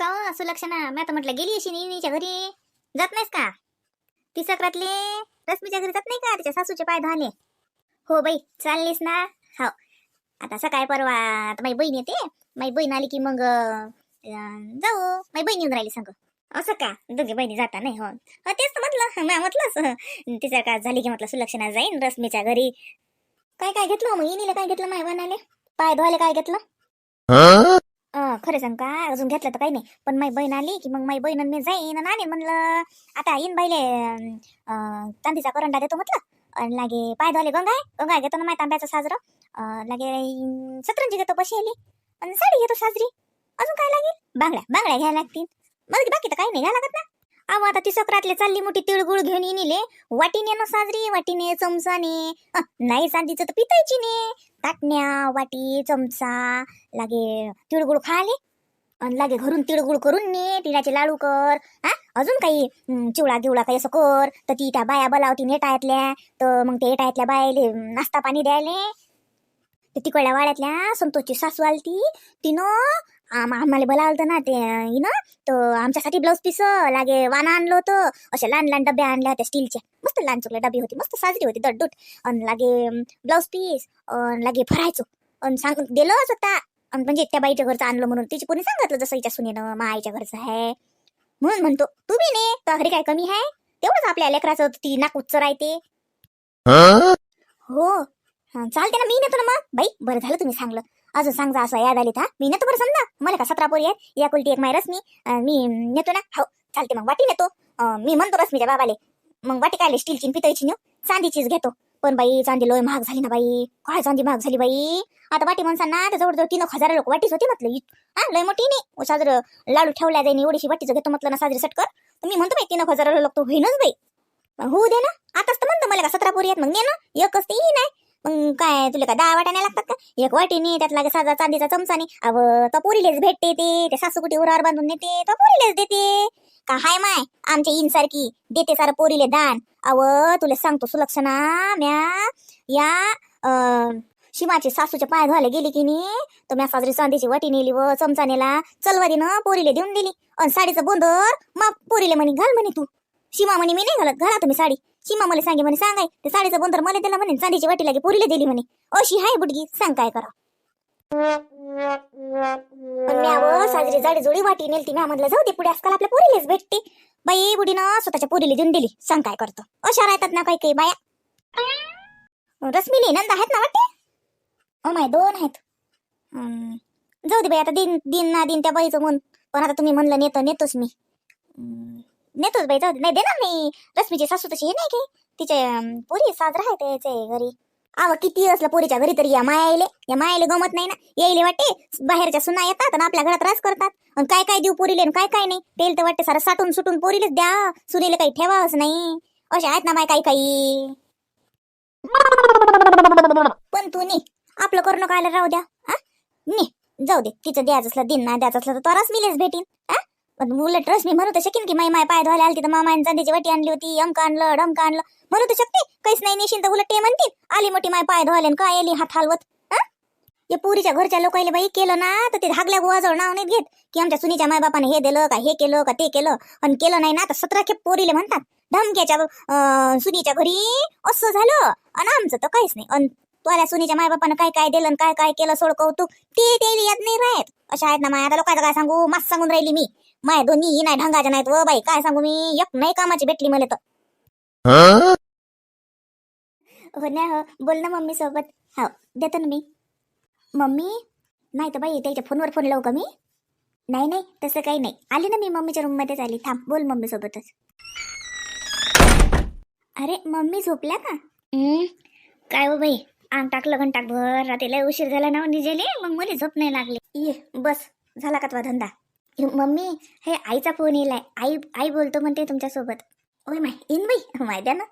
का असू सुलक्षणा मी आता म्हटलं गेली अशी निनीच्या घरी. जात नाहीस का? ती सक्रातले. रश्मीच्या घरी जात नाही का? तिच्या सासूचे पाय धुवाले हो बाई चाललीस ना. हो. आता सकाळी परवा आता माझी बहीण येते. माझी बहीण आली की मग जाऊ. माझी बहीण येऊन राहिली सांग. असं का? दोघी बहिणी जाता नाही हो. हो, तेच तर म्हटलं. मी म्हटलंच. तिचं काय झाली की म्हटलं सुलक्षणा जाईन रश्मीच्या घरी. काय काय घेतलं? मग इनीला काय घेतलं? माय बनाले पाय धुवायला काय घेतलं? खरं सांग का? अजून घेतलं तर काही नाही. पण माझी बहीण आली की मग माझी बहीण मी जाईन आणि आणीन म्हणलं आता येईन बाईले चांदीचा करंडा देतो म्हटलं. आणि लागे पाय धुवाले आहे. गंगा घेतो ना माय तांब्याचा साजरा. लागे सतरंजी घेतो बशेली आणि साडी घेतो साजरी. अजून काय लागेल? बांगड्या बांगड्या घ्यायला लागतील. मग बाकी तर काही नाही घ्या लागत ना? अहो आता ती सक्रातले चालली मोठी तिळगुळ घेऊन येईले वाटीने ना साजरी वाटीने चमचाने. अं, नाही चांदीचं तर पितायची ने ताटण्या वाटी चमचा लागे तिळगुळ खाले. आणि लागे घरून तिळगुळ करून ने तिळाचे लाडू कर. हा अजून काही हं, चिवडा गिवडा काही असं कर. तर ती त्या बाया बोलावती नेटायतल्या तर मग ते येटायतल्या बायाले अं, नाश्ता पाणी द्यायले. ते तिकडल्या वाड्यातल्या संतोषची सासू आलती. तिनं आम आम्हाला बोलावलं ना ते हिनं तर आमच्यासाठी ब्लाऊज पीस लागे वाना आणलं होतं. अशा लहान लहान डब्या आणल्या होत्या स्टीलच्या मस्त लहान चुकल्या डबी होती मस्त साजरी होती दडदूट आणि लागे ब्लाऊज पीस अन् लागे भरायचो आणि सांग दिलं स्वतः अन् म्हणजे त्या बाईच्या घरचं आणलं म्हणून तिची कोणी सांगितलं जसं हिच्या सुनेनं मा आईच्या घरचं आहे. म्हणून म्हणतो तू बी ने तर घरी काय कमी आहे? तेवढंच आपल्या लेकराचं ती नाक उच्च राहते. हो? हं, चालते ना मी नेतो ना मग. बाई बरं झालं तुम्ही सांगलं. अजून सांगा असं याद आली था मी नेतो बरं समजा. मला का सतरा पोरी आहेत? या कुलटी एक माय रश्मी. मी नेतो ना? हो चालते मग. वाटी नेतो. मी म्हणतो रश्मीच्या बाबाले. मग वाटी काय स्टीलची न पितळीची नेऊ चांदीचीच घेतो. पण बाई चांदी लोय महाग झाली ना बाई. काय चांदी महाग झाली बाई? आता वाटी माणसांना तर जवळजवळ तीन हजार लोक वाटीच होती म्हटलं. हा लय मोठी नाही. साजर लाडू ठेवल्या जाईन एवढीशी वाटीचं घेतो म्हटलं ना साजरी सटकर तर मी म्हणतो बाई तीन हजार लोक तो होईनच बाई. होऊ दे ना. आताच तर म्हणतो मला का सतरा पोरी आहेत मग ने ना. एकच ते नाही मग काय तुला काय दहा वाट्या नाही लागतात का? एक वाटीने त्यात लागे साधा चांदीचा चमचाने. अव तो पोरीलेच भेटते ते. ते सासू कुठे उरावर बांधून नेते तो पोरीलेच देते. का हाय माय आमच्या इन सारखी देते सारं पोरीले दान. अव तुला सांगतो सुलक्षणा म्या या अं, शिमाची सासूच्या पाय धुवायला गेली की नी तर म्या साजरी चांदीची वाटी नेली व चमचा नेला चलवारीनं पोरीले देऊन दिली. आणि साडीचं बोंदर मग पोरीले म्हणे घाल म्हणे तू. शिमा म्हणे मी नाही घालत. घाला तुम्ही साडी. सीमा मला सांगे म्हणे सांगाय. ते साडीचं बंदर मला दिला म्हणे चांदीची वाटी लागे पोरीला दिली म्हणे. अशी हाय बुडगी सांग काय करा. पण म्या साजरी जाडी जोडी वाटी नेलती म्या म्हणलं जाऊ दे पुढे आजकाल आपल्या पोरीलेच भेटते. बाई बुडीनं स्वतःच्या पोरीला देऊन दिली सांग काय करतो. अशा राहतात ना काही काही बाया रश्मीनी नंद आहेत ना वाटते ओ माय दोन आहेत. हम्म, जाऊ दे बाई आता दिन दिन ना दिन त्या बाईचं मन. पण आता तुम्ही म्हणलं नेतो नेतोच मी. नेतोच बाई जाऊ दे नाही देणार नाही। रश्मीची सासू तशी हे नाही की तिचे अं, पोरी साजरा आहे त्याचे घरी। आव किती असलं पोरीच्या घरी तरी या मायाले या मायाले गमत नाही ना। यायले वाटते बाहेरच्या सुना येतात आणि आपल्या घरात त्रास करतात। आणि काय काय देऊ पोरीले आणि काय काय नाही? तेल तर वाटते सारं साठून सुटून पोरीलेच द्या सुनीले काही ठेवावंच नाही। असे आहेत ना माय काही काही। पण तू नी आपलं करणं कायला राहू द्या हा? नी जाऊ दे तिचं द्यायचं असलं दिन ना द्यायचं असलं तर तरच मिलेच भेटीन। पण उलट रश्मी म्हणू तर शकेन की माई माय पाय धुवायला आली तर मामाने चांदीची वाटी आणली होती. अंक आणलं डमक आणलं. म्हणू तर शकते. काहीच नाही नेशीन तर उलट ते म्हणतील. आली मोठी माय पाय धुवायला काय आली हात हलवत? हा? पुरीच्या घरच्या लोकांना बाई केलं ना तर ते धागल्या गोवाजवळ नाव नाही घेत. की आमच्या सुनीच्या मायबापाने हे दिलं का हे केलं का ते केलं. पण केलं नाही ना तर सतरा खेप पोरीले म्हणतात. धमक्याच्या सुनीच्या घरी असं झालं. आणि आमचं तर काहीच नाही. अन तुला सुनीच्या मायबापानं काय काय दिलं काय काय केलं सोड कौतुक. ते ते याद नाही राहत. अशा आहेत ना माया. आता लोकांचं काय सांगू? मस्त सांगून राहिली मी. माय दोन्ही नाही ढंगाच्या नाहीत व बाई. काय सांगू मी? एक नाही कामाची भेटली मला तर. हो ना हो. बोल ना मम्मी सोबत. हो देतो ना मी. मम्मी? नाही तर बाई त्याच्या फोनवर फोन लावू का मी? नाही नाही तसं काही नाही. आली ना मी मम्मीच्या रूममध्येच आली. थांब बोल मम्मी सोबतच. अरे मम्मी झोपल्या का? काय हो बाई? अंग टाकलं घंटा भर रात्रीला उशीर झाला ना निजेले मग मला झोप नाही लागली. ये बस. झाला का तुझा धंदा? मम्मी हे आईचा फोन येलाय. आई आई बोलतो म्हणते तुमच्यासोबत. ओय माय इन बाई. माय द्या ना.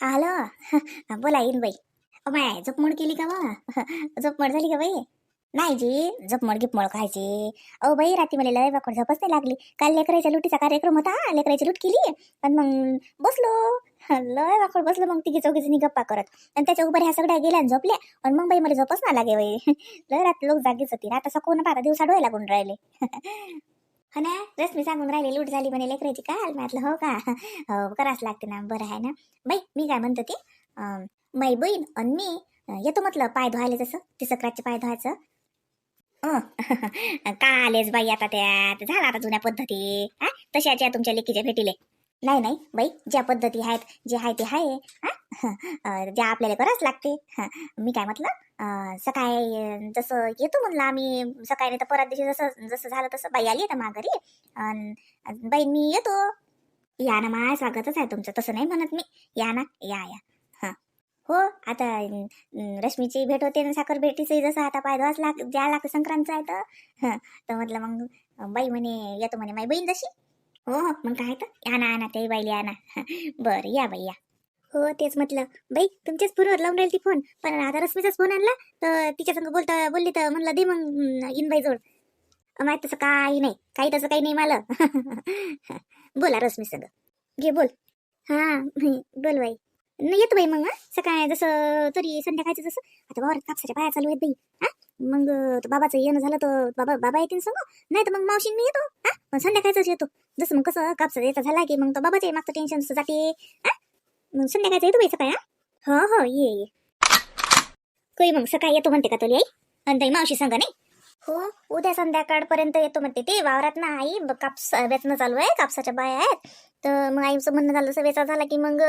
हॅलो बोला इन बाई. माय झोपमोड केली का बा? झोपमोड झाली का बाई? नाही जी झोपमोड गिपमोड खायची. अहो बाई रात्री मला लय वाकड झोपच नाही लागली. काल लेकराच्या लुटीचा कार्यक्रम होता. लेकराची लूट केली. आणि मग बसलो. लय वाकड बसलो मग तिघी चौघीजणी गप्पा करत. आणि त्याच्या उभं ह्या सगळ्या गेल्या आणि झोपल्या. आणि मग बाई मला झोपच ना लागे बाई. लय रात लोक जागीच होती. आता कोण आता दिवसा डोळे लागून राहिले. हो ना? रश्मी सांगून राहिली लूट झाली म्हणे लेकराची का म्हटलं हो का? हो करावंच लागते ना. बरं आहे ना? बाई मी काय म्हणतो ते माई बहीण आणि मी येतो म्हटलं पाय धुवायला तसं ते सक्राचे पाय धुवायचं. का आलेच बाई आता त्यात? झाला आता जुन्या पद्धती. हा तशाच्या तुमच्या लेकीच्या भेटीले. नाही नाही बाई ज्या पद्धती आहेत जे आहे ते आहे. हा? ज्या आपल्याला करावंच लागते. मी काय म्हटलं सकाळी जसं येतो म्हणलं आम्ही सकाळी नाही तर परत दिवशी जसं जसं झालं तसं बाई आली आता माघारी. बाई मी येतो. या ना माय स्वागतच आहे तुमचं. तसं नाही म्हणत मी. या ना या या. हां. हो आता रश्मीची भेट होते ना साखर भेटीचंही जसं आता पायदवाच लाग द्या लागतं संक्रांतचं आहे तर. हं, तर म्हटलं मग बाई म्हणे येतो म्हणे माई बहीण जशी. हो हो मग काय तर. या ना आणा ना ते बाईली या ना. बरं या बाई या. हो तेच म्हटलं. बाई तुमच्याच फोनवर लावून राहील ती फोन. पण आता रश्मीचाच फोन आणला तर तिच्या संग बोलता बोलली तर म्हणलं दे मग इन बाई जोड. माहीत तसं काही नाही. काही तसं काही नाही मला. बोला रश्मी संग. घे बोल. हा बोल बाई. नाही येतो बाई मग सकाळ सकाळी जसं तरी संध्याकाळचं जसं. आता वावरात कापसाच्या पाया चालू आहेत बाई हा? मग तो बाबाचं येणं झालं तर बाबा बाबा येतील सांगू. नाही तर मग मावशी मी येतो हा? पण संध्याकाळचाच येतो. जसं मग कसं कापसा यायचा झाला की मग तो बाबाच्या मागचं टेन्शन जाते हा? मग संध्याकाळचं येतो बाई सकाळी हा? हो हो ये ये. काही मग सकाळी येतो म्हणते का तुला आई? आणि ताई मावशी सांगा नाही? हो उद्या संध्याकाळपर्यंत येतो म्हणते ते. वावरात ना आई ब- कापस वेचणं चालू आहे कापसाच्या बाया आहेत. तर मग आईचं म्हणणं झालं असं वेचा झाला की मग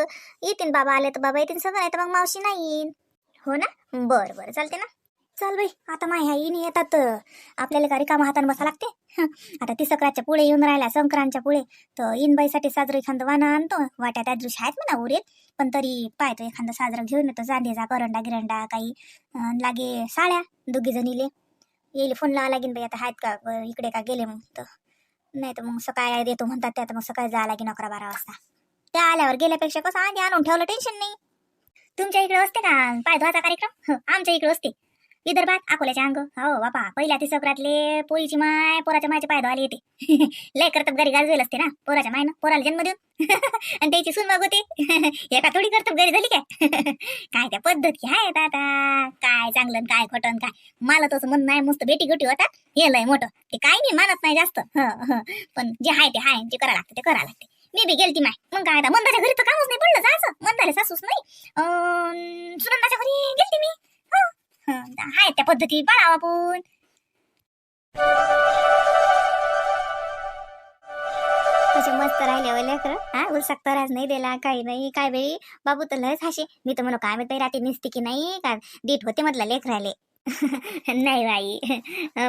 येतील बाबा आले तर बाबा येतील सगळं नाही तर मग मावशी नाही येईन. हो ना? बरं बरं चालते ना. चल बाई आता माय येईन येतात आपल्याला का रिकामा हाताने बसा लागते. आता ती सक्राच्या पुढे येऊन राहिल्या संक्रांतच्या पुढे तर इनबाईसाठी साजरं एखादं वाना आणतो वाट्या त्या दिवशी आहेत म्हणा उरेत पण तरी पाहतो एखादं साजरं घेऊन येतो जांडेजा करंडा गिरंडा काही लागे साड्या दोघी जणीले येईल फोन लावा लागेन बाई आता आहेत का इकडे का गेले मग तर. नाही तर मग सकाळी देतो म्हणतात त्या तर मग सकाळी जावं लागेन अकरा बारा वाजता. त्या आल्यावर गेल्यापेक्षा कसं आधी आणून ठेवलं टेन्शन नाही. तुमच्या इकडे असते का? पाय धुवाचा कार्यक्रम? आमच्या इकडे असते. विदर्भात अकोल्याच्या अंग. हो बापा. पहिल्या ती सकरातले पोळीची माय पोराच्या मायचे पाय धुवायला येते. लय करतब घरी गाजवेल असते ना पोराच्या मायनं पोराला जन्म देऊन. आणि त्याची सून मग होते एका थोडी करतब घरी झाली काय? काय त्या पद्धती आहे आता काय चांगलं काय खोटन काय? मला तसं म्हणणं नाही मस्त बेटी गोटी होतात हे लय मोठं. ते काय मी मानत नाही जास्त. पण जे आहे ते हाय जे करा लागते ते करा लागते. मी बी गेलती माय. मग काय आता मंदाच्या घरी तर कामच नाही पडलं जायचं मंदाले सासूच नाही. अं, सुनंदाच्या घरी गेलती मी. हं, त्या पद्धती पाळावं आपण. कसे मस्त राहिले लेकर. हा उलसाक राज नाही दिला काही नाही काय बाई? बाबू तर लयच हाशे मी तर म्हणू काय माहिती रात्री निसते की नाही? का डीट होते म्हटलं लेकराले. नाही बाई.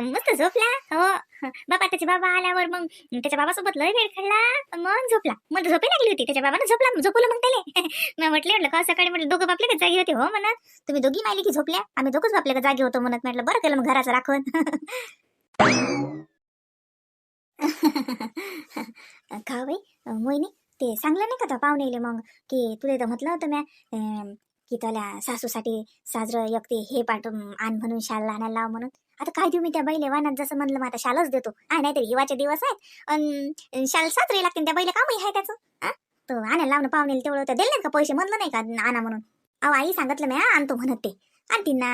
मस्त झोपला? हो. बाबा त्याचे बाबा आल्यावर मग त्याच्या बाबासोबत लय वेळ खेळला मग झोपला. मला झोपे लागली होती. त्याच्या बाबानं झोपला. झोपवलं मग त्याला. मी म्हटलं म्हटलं का सकाळी म्हटलं दोघं बापले का जागी होते. हो म्हणत तुम्ही दोघी मायली की झोपल्या. आम्ही दोघंच बापले का जागी होतो म्हणत म्हटलं बरं केलं मग घराचं राखवत का बाई मोहिनी ते सांगलं नाही का तो मग की तुला तर म्हटलं होतं म्या की त्याला सासूसाठी साजरं एक ते हे पाठवून आण म्हणून शाल आणायला लाव म्हणून. आता काय देऊ मी त्या बैले वानात जसं म्हणलं मग आता शालच देतो. हा नाहीतर हिवाचे दिवस आहेत. अन शाल साजरे लागते त्या बैले कामही आहे त्याचं? हा? तो आणायला लावणं पाहुणे तेवढं तर दिले नाही का पैसे? म्हणलं नाही का आणा म्हणून. अहो आई सांगितलं मी आणतो म्हणत ते. आणतील ना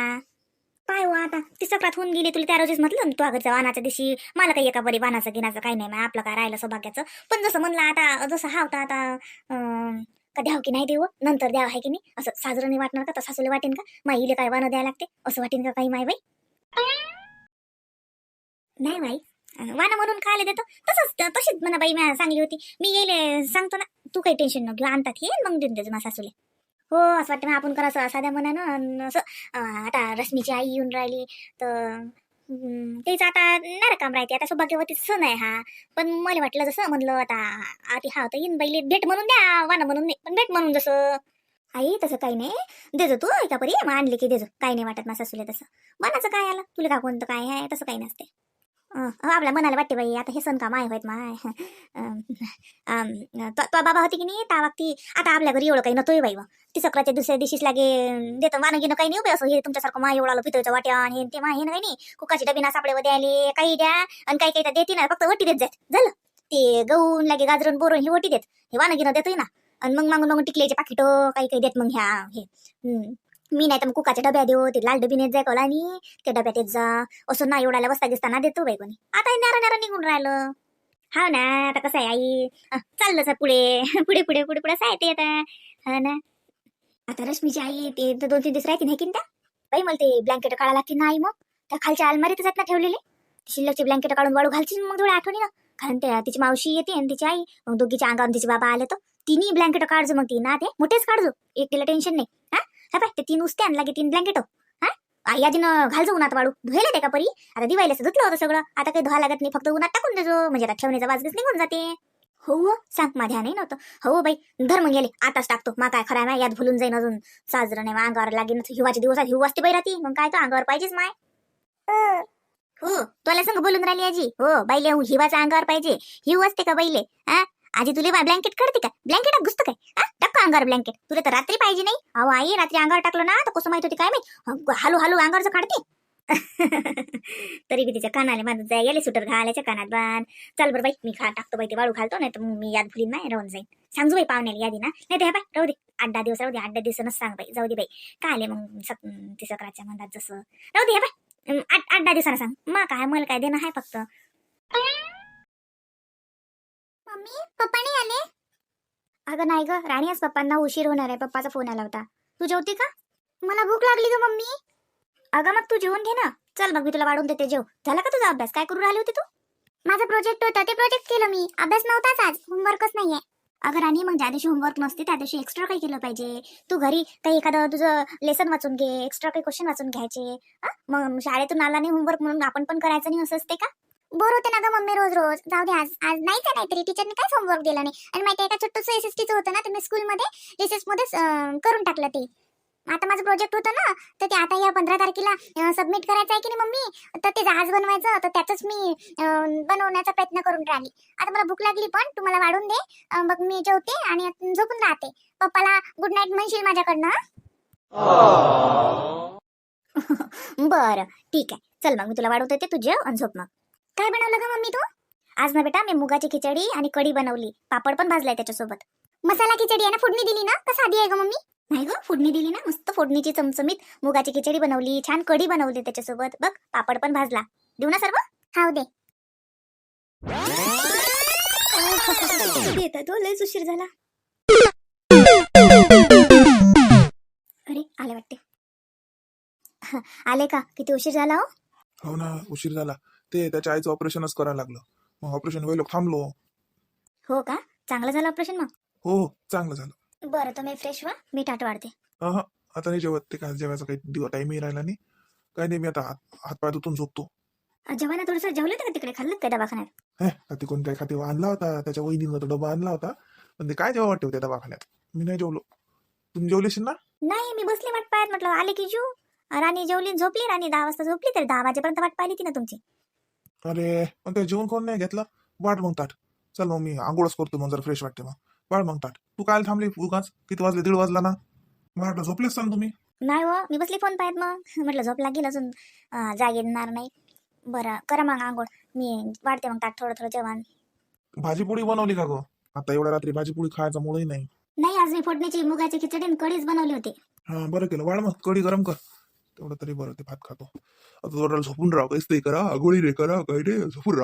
पाय हो आता. ती सकाळात होऊन गेली तुला त्या रोजीच म्हटलं तू अगरच्या वानाच्या दिवशी. मला काही एका बरी वानाचं गिनाचं काही नाही मग आपलं काय राहिलं सौभाग्याचं पण जसं म्हणलं आता जसं हा होता आता का द्याव की नाही देऊ नंतर द्यावं आहे की नाही? असं साजरं नाही वाटणार का? तर सासूला वाटेन का? माईले काय वानं द्यायला लागते? असं वाटेन का काही माय बाई? नाही बाई. अं, वाना म्हणून खायला देतो? तसंच तशीच म्हणा बाई मी सांगली होती. मी येईल सांगतो ना तू काही टेन्शन न घेऊ आणतात हे मग देऊन देतो माझ्या सासूले. हो असं वाटतं आपण करायचं साध्या मनानं असं आता रश्मीची आई येऊन राहिली तर तेच आता नाही काम राहते. आता सौभाग्यवती सण आहे हा. पण मला वाटलं जसं म्हणलं आता आधी हा तर येईन बाईले भेट म्हणून द्या वाना म्हणून नाही पण भेट म्हणून जसं. आई तसं काही नाही. देजो तू एका परी मग आणली की देजो काही नाही वाटत ना सासूला तसं. मनाचं काय आलं? तुला का कोणतं काय आहे? तसं काही नसते आपल्या मनाला वाटते बाई आता हे सण का माय होत माय? अं, तो बाबा होती की नाही त्या बाबती आता आपल्या घरी एवढं काही नव्हतोय बाई बा. ती सकाळच्या दुसऱ्या दिवशीच लागे देतो वानं घेणं काही नाही उभे असं हे तुमच्यासारखं माय एवढा पितळचं वाट्या आणि हे ते माय हे नाही नाही. कुकाची डबी ना सापडे द्यायले काही द्या आणि काही काही तर देते ना फक्त वटी देत जात. झालं. ते गहून लागे गाजरून बोरून हे वटी देत. हे वानं घेणं देतोय ना. आणि मग मागून मागून टिकल्याचे पाकिटं काही काही देत मग ह्या हे. हम्म. मी नाही तर मग कुकाच्या डब्या देऊ ते लाल डबी नेत जाय कोला आणि त्या डब्यात येत जा. असं ना एवढ्याला बसता दिसताना देतो बाई कोणी. आता नारा नारा निघून राहिलं. हा ना आता कसं आहे आई? चाललं सर पुढे. पुढे पुढे पुढे पुढे. असं आहे ते आता. हा ना. आता रश्मीची आई ते तर दोन तीन दिवस राहते नाही की त्या बाई मला ते ब्लँकेट काढा लागते नाही मग. त्या खालच्या अलमारीतच आहेत ना ठेवलेले. शिल्लकचे ब्लँकेट काढून वाळू घालशील मग थोड्या आठवणी ना कारण त्या तिची मावशी येते आणि तिची आई मग दोघीच्या अंगावर तिचे बाबा आले तर. तिन्ही ब्लँकेट काढजो मग ती. ना ते मोठेच काढजो. एकटीला टेन्शन नाही. हा? हा पाय ते तीन उस्ते आणला की तीन ब्लँकेट हा. आ, यादीनं घालजो उन्हात वाळू. धुयला ते का परी? आता दिवायला धुतलं होतं सगळं. आता काही धुवा लागत नाही फक्त उन्हात टाकून देजो. म्हणजे आता ठेवण्याचा वाजगीच निघून जाते. हो हो, सांग माझ्या नाही नव्हतं. हो बाई धर मग गेले आताच टाकतो. मा काय माय यात भुलून जाईन अजून. साजरं नाही अंगावर लागेल हिवाच्या दिवसात हिव असते बाई राहती मग काय तो अंगावर पाहिजेच माय. हो तुला संग बोलून राहिली आजी. हो बाईले हिवाचा अंगावर पाहिजे. हिव असते का बाईले? हा? आजी तुले ब्लँकेट काढते का? ब्लँकेटात घुसतं काय? हा टाक अंगावर ब्लँकेट तुला तर रात्री पाहिजे नाही. अहो आई रात्री अंगावर टाकलं ना तर कसं माहीत होती काय मी हालू हालू अंगावरचं काढते. तरी बी तिच्या कानाले माझं जाय गेले सुटर घालायच्या कानात बन चल बरं बाई मी खा टाकतो बाई ते वाळू घालतो नाही तर मी याद भुलीन नाही राहून जाईन. सांगू बाई पाहुण्याला यादी ना? नाही ते बाई राहू दे. आठ दहा दिवस राहू दे. आठ दहा दिवसानच सांग बाई. जाऊ दे बाई. काय आले मग सक ते सकराच्या मनात जसं? राहू दे बाई आठ आठ दहा दिवसानं सांग. मग काय मला काय देणं आहे फक्त? मम्मी पप्पा नाही आले? अगं नाही ग राणी आज पप्पांना उशीर होणार आहे पप्पाचा फोन आला होता. तू जेवती का? मला भूक लागली ग मम्मी. अगं मग तू जेवून घे ना. चल मग मी तुला वाढून देते जेव. झाला का तुझा अभ्यास? काय करू राहिली होती तू? माझा प्रोजेक्ट होता ते प्रोजेक्ट केलं मी. अभ्यास नव्हताच आज. होमवर्कच नाहीये. अगं राणी मग ज्या दिवशी होमवर्क नसते त्या दिवशी एक्स्ट्रा काही केलं पाहिजे. तू घरी काही एखादं तुझं लेसन वाचून घे एक्स्ट्रा काही क्वेश्चन वाचून घ्यायचे. मग शाळेतून आला नाही होमवर्क म्हणून आपण पण करायचं नाही असं असते का? बोर होते ना ग मम्मी रोज रोज. जाऊ दे आज. आज नाहीच आहे नाहीतरी? टीचरने काहीच होमवर्क दिला नाही? आणि माहिती आहे का छोटंसं एस एस टीचं होतं ना ते मी स्कूलमध्ये रिसेस मध्येच अं, करून टाकलं ते. आता माझं प्रोजेक्ट होतं ना तर ते आता या पंधरा तारखेला सबमिट करायचं आहे की नाही मम्मी? तर ते जहाज बनवायचं तर त्याचंच मी बनवण्याचा प्रयत्न करून राहिली. आता मला भूक लागली पण तू मला वाढून दे. मग मी जेवते आणि झोपून राहते. पप्पाला गुड नाईट म्हणशील माझ्याकडनं बरं. ठीक आहे. चल मग मी तुला वाढवते तू आणि झोप मग. काय बनवलं ग मम्मी तू? आज ना बेटा मी मुगाची खिचडी आणि कढी बनवली. पापड पण भाजलाय त्याच्यासोबत. मसाला खिचडी आहे ना फोडणी दिली ना? का साधी आहे ग मम्मी? नाही ग फोडणी दिली ना. मस्त फोडणीची चमचमीत मुगाची खिचडी बनवली छान कढी बनवली त्याच्यासोबत. बघ पापड पण भाजला. देऊ ना सर्व? हाव दे. येतात हो, लयच उशीर झाला. अरे आले वाटते आले का? किती उशीर झाला हो? हो ना उशीर झाला. ते त्याच्या आईचं ऑपरेशनच करायला लागलं. मग ऑपरेशन व्हायला टांबलो हो का? चांगलं झालं ऑपरेशन मग? हो हो चांगलं झालं. बरं तुम्ही फ्रेश व्हा मी टाट वाढते. आता नाही जेवत ते काय जेवायचा काही दिवस टाईमही राहिला नाही. काही नाही मी आता हात हातपाय धुतून झोपतो. जेव्हा थोडंसं जेवलं होतं का तिकडे? खाल्लं का दवाखान्यात? हे का तिकडून काही खाते आणला होता त्याच्या वहिनीनं तो डबा आणला होता. पण ते काय जेव्हा वाटते त्या दवाखान्यात? मी नाही जेवलो. तुम्ही जेवलेशील ना? नाही मी बसली वाट पाहत म्हटलं आले की जू राणी जेवली आणि झोपली राणी दहा वाजता झोपली तर दहा वाजेपर्यंत वाट पाहिली ती ना तुमची. अरे पण ते जेवण कोण नाही घेतलं? वाट मग ताट चल मग मी आंघोळच करतो मग जर फ्रेश वाटते मग. वाढ मग ताट तू काय थांबली उगाच? किती वाजले? दीड वाजला ना? वाटलं झोपलेच चाल तुम्ही? नाही हो मी बसली फोन पाहत मग. म्हटलं झोप लागेल अजून. जाग येणार नाही. बरं करा मग आंघोळ. मी वाढते मग ताट थोडं थोडं जेवण. भाजीपोळी बनवली का गो? आता एवढ्या रात्री भाजीपोळी खायचा मुळही नाही. नाही आज मी फोडणीची मुगाची खिचडी आणि कढीच बनवली होती. हा बरं केलं. वाढ मग. कढी गरम कर. तेवढं तरी बरं ते भात खातो. आता थोडं झोपून राह काहीच ते करा आगोळी रे करा काही रे झोपून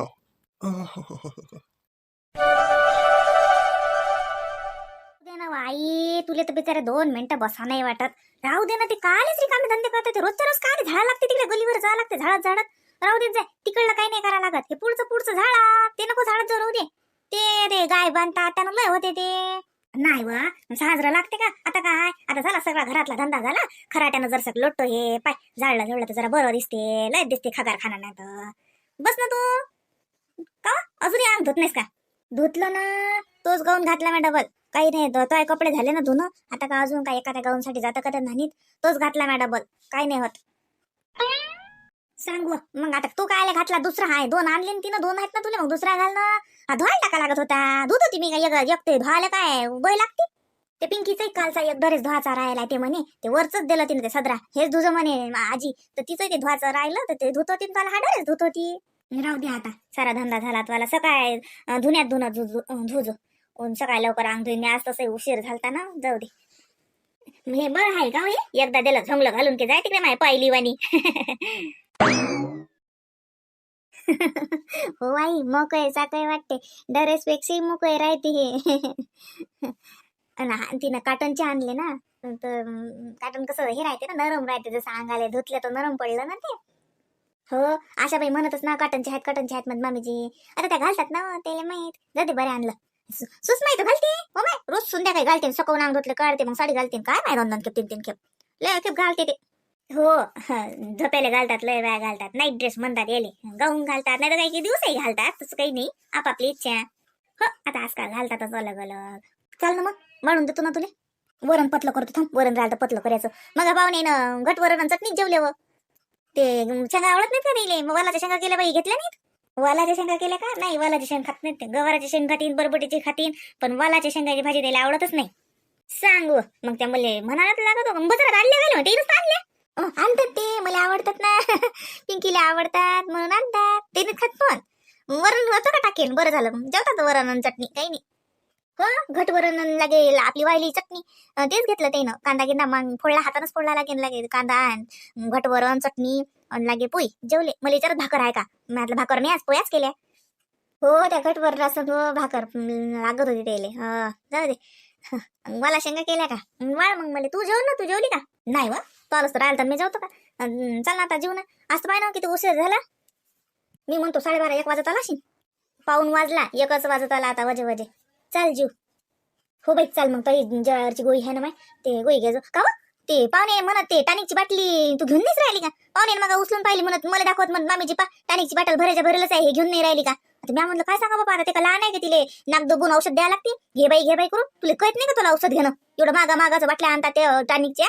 दे ना आई तुले तर बिचारे दोन मिनिटं बसा नाही वाटत राहू दे ना ते कालच रिकामे धंदे करते ते रोजच्या रोज काय झाड लागते तिकडे गलीवर जावं लागते झाडत झाडत राहू दे जाय तिकडलं काही नाही करा लागत हे पुढचं पुढचं झाडा ते नको झाडत जाऊ राहू दे ते रे गाय बांधतात त्यानं लय होते ते नाही वा. साजरा लागते का? आता काय? आता झाला सगळा घरातला धंदा झाला. खराट्यानं जर सग लोटतो हे पाय जाळला झुडलं तर जरा बरं दिसते. लय दिसते खगार खाना नाही तर. बस ना तू. का? अजूनही अंग धुत नाहीस का? धुतलं ना. तोच गाऊन घातला मॅ डबल काही नाही धुतोय कपडे झाले ना धुणं. आता का अजून काय एखाद्या गाऊनसाठी जातं का त्या नाहीत. तोच घातला मॅ डबल काही नाही होत. सांग मग आता तू काय घातला? दुसरा आहे दोन आणले ना तिनं. दोन आहेत ना तुला. मग दुसरा घाल ना. धुवायला टाका लागत होता. धुत होती मी काय एक ते धुवायला काय गोय लागते? ते पिंकीचाही कालचा एक दरेच धुवाचा राहिला ते म्हणे. ते वरच दिलं तिने ते सदरा. हेच धुजं म्हणे आजी. तर तिचं ते धुवाचं राहिलं तर ते धुत होती त्याला हा डरेच धुत होती. राहू दे आता. सारा धंदा झाला तुला सकाळ धुण्यात धुणं धुजो सकाळ धुजो. लवकर अंग धुईन आज तसं उशीर झालता ना. जाऊ दे. हे बरं आहे का हो हे एकदा दिलं झोंगलं घालून की जाय तिकडे माय पहिली वाणी हो आई मोकळे चाकळे वाटते. ड्रेस पेक्षा मोकळे राहते हे. तिनं काटनचे आणले ना तर काटन कसं हे राहते ना नरम राहते. जसं अंगाला धुतलं तर नरम पडलं ना ते. हो आशाबाई म्हणतच ना काटनचे आहेत काटनचे आहेत मग मामीजी. आता त्या घालतात ना त्याला माहीत. जाते बरे आणलं. सुस माहीत घालते? हो माय रोज संध्याकाळी घालते सकाळून अंग धुतलं काढते मग साडी घालते. काय माहीत दोन खेप तीन तीन खेप. लय खेप घालते ते. हो झपेले घालतात लय वेळा घालतात. नाईट ड्रेस म्हणतात याले. गाऊन घालतात नाही तर काही काही दिवसही घालतात तसं काही नाही. आपापली इच्छा. हो आता आजकाल घालतातच अलग अलग. चाल ना मग म्हणून देतो ना तुले. वरण पतलं करतो थांब. वरण राहिलं पतलं करायचं. मग पाहुणे ना घट वरण आणि चटणीच जेवले व. ते शेंगा आवडत नाहीत का नाही मग वालाच्या शेंगा केल्या बाई घेतल्या नाहीत? वालाच्या शेंगा केल्या का? नाही वालाचे शेंग खात नाहीत ते. शेंग खातीन बरबटीची खातीन पण वालाच्या शेंगाची भाजी द्यायला आवडतच नाही. सांगू. मग त्या मुले म्हणाला लागत होतं. बाजारात आणल्या गेले होते आणल्या. आणतात ते मला आवडतात ना. पिंकीला आवडतात म्हणून आणतात. ते खात पण. वरण होतं का टाकेल बरं झालं मग. जेवतात वरण आणि चटणी. काही नाही. हा घट वरण लागेल. आपली वाहिली चटणी. तेच घेतलं त्यानं. कांदा गिंदा मग फोडला हातानच फोडला लागेल लागेल कांदा आण घट वरण चटणी लागे पोई. जेवले. मला विचारत भाकर आहे का? म्हटलं भाकर नाही आज पोयाच केल्या. हो त्या घट वरण असं हो भाकर. लागत होती त्याले. हा जाऊ दे. मला शेंगा केल्या का? वाळ मग मला. तू जेवण ना तू जेवली का? नाही वा. तू आलोस तर राहिलं तर मी जेवतो का? चल ना आता जेवण आज तर पाय ना किती उशीर झाला. मी म्हणतो साडेबारा एक वाजत आला असेल पाऊन वाजला एकच वाजत आला आता वजे वजे. चाल जीव. हो बाई चाल मग तरी जळावरची गोळी आहे ना माय ते गोळी घ्यायचो का ते पाहुणे म्हणत ते टॅनिकची बाटली तू घेऊन नाहीच राहिली का? पाहुणे मग उचलून पाहिली म्हणत मला दाखवत म्हणत मामीची पा टॅनिकची बाटल भरायच्या भरेलच आहे हे घेऊन नाही राहिली का? आता मी म्हणलं काय सांगा बाबा आता ते का लहान आहे का तिले? नाक दबून औषध द्यायला लागते घे बाई घे बाई करून. तुला कळत नाही का तुला औषध घेणं? एवढं मागा मागाचं बाटल्या आणतात ते टॅनिकच्या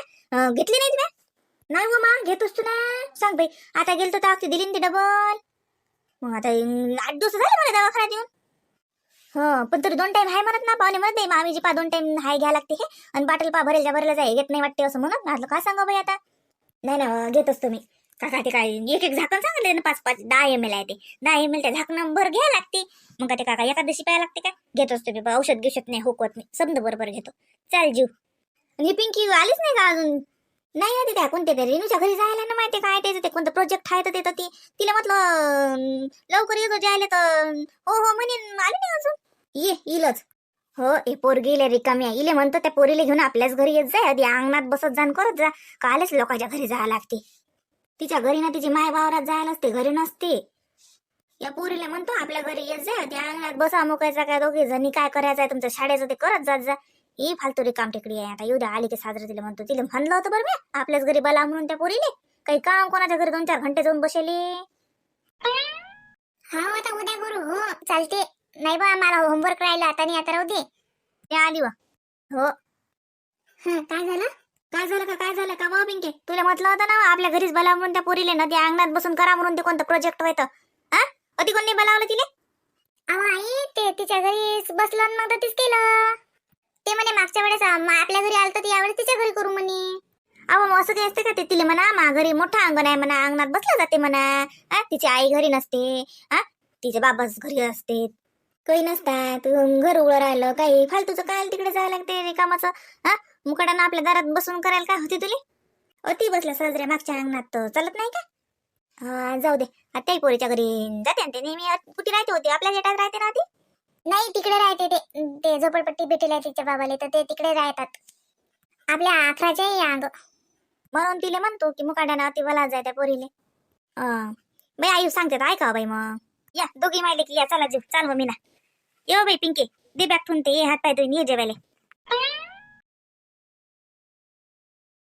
घेतली नाहीत तुम्ही नाही हो मा घेतोस तू ना. सांग बाई. आता गेलतो तर औषध दिली ना ती डबल मग आता आठ दिवस झाले मला दवाखान्यात येऊन. हो पण तरी दोन टाइम हाय म्हणत ना पाहुणे म्हणत नाही मामीची पा दोन टाइम हाय घ्या लागते हे. आणि बाटल पा भरेल भरेलच आहे घेत नाही वाटते असं म्हणून. म्हटलं काय सांगा बाई आता? नाही ना घेतोच तुम्ही. काका ते काय एक एक झाकण सांगितले ना पाच पाच दहा एम एल आहे ते. दहा एम एल त्या झाकणं भर घ्या लागते. मग का ते काका एकादशी प्यायला लागते का? घेतोच तुम्ही बा, औषध घेशत नाही होकवत नाही. समजा बरोबर घेतो. चाल जीव. आणि पिंकी आलीच नाही का अजून? नाही आधी त्या कोणत्या त्या रेणूच्या घरी जायला ना माहिती काय त्याचं ते कोणतं प्रोजेक्ट आहे तर ते तर ती तिला म्हटलं लवकर येतो जायला तर. हो हो म्हणेन आली नाही अजून. ये इलच. हो ए पोरगी इले रिकामी आहे. इले म्हणतो त्या पोरीला घेऊन आपल्याच घरी येत जाय आधी अंगणात बसत जाण करत जा. कालच लोकांच्या घरी जायला लागते. तिच्या घरी ना तिची माय वावरात जायला असते घरी नसते. या पोरीला म्हणतो आपल्या घरी येत जा त्या अंगणात बसा मुकायचा काय दोघे जणी काय करायचं आहे तुमच्या शाळेचं ते करत जात जा. ही फालतू रिकाम टेकडी आहे. आता उद्या आली की साजरं तिला म्हणतो. तिला म्हणलं होतं बरं मी आपल्याच घरी बला म्हणून त्या पोरीले. काही काम कोणाच्या घरी दोन चार घंटे जाऊन बसेले. हा आता उद्या करू. हो चालते. नाही बा मला होमवर्क राहिला आता नाही आता राहू दे. त्या आली वा. हो. हं, काय झालं? काय झालं का काय झालं का बाबा पिंके तुला म्हटलं होतं ना आपल्या घरीच बोलावं म्हणून त्या पोरीले ना त्या अंगणात बसून करा म्हणून ते कोणतं प्रोजेक्ट होतं. हा? अति कोणी बोलावलं तिले? अहो आई ते तिच्या घरी बसलं आणि मग तर तीच केलं. ते म्हणे मागच्या वेळेस आपल्या घरी आलं तर ती यावेळेस तिच्या घरी करू म्हणे. अहो असं काही असते का ते? तिला म्हणा मा घरी मोठं अंगण आहे म्हणा अंगणात बसलं जाते म्हणा. हा तिची आई घरी नसते. हा तिचे बाबाच घरी असते. काही नसतात. घर उघडं राहिलं काही फालतूचं काय तिकडे जायला लागते रिकामाचं हा मुकडानं आपल्या दारात बसून करायला काय होती तुले? अति बसल्या साजऱ्या मागच्या अंगणात तर चालत नाही का? हा जाऊ दे. त्याही पोरीच्या घरी जाते ना ते नेहमी कुठे राहते होते आपल्या जेटात राहते ना ती? नाही तिकडे राहते ते. ते झोपडपट्टी भेटेल आहे तिच्या बाबाले तर ते तिकडे राहतात. आपल्या अकराच्या अंग. म्हणून तिले म्हणतो की मुकाट्यानं अति वला जाय त्या पोरीले. बाई आई सांगते तर ऐका बाई मग. या दोघी माहिती की या चला जीव चाल मी ना यो हो बाई पिंके दे बॅग ठेवून ते ये हात पाय धुवून ये जेवायला.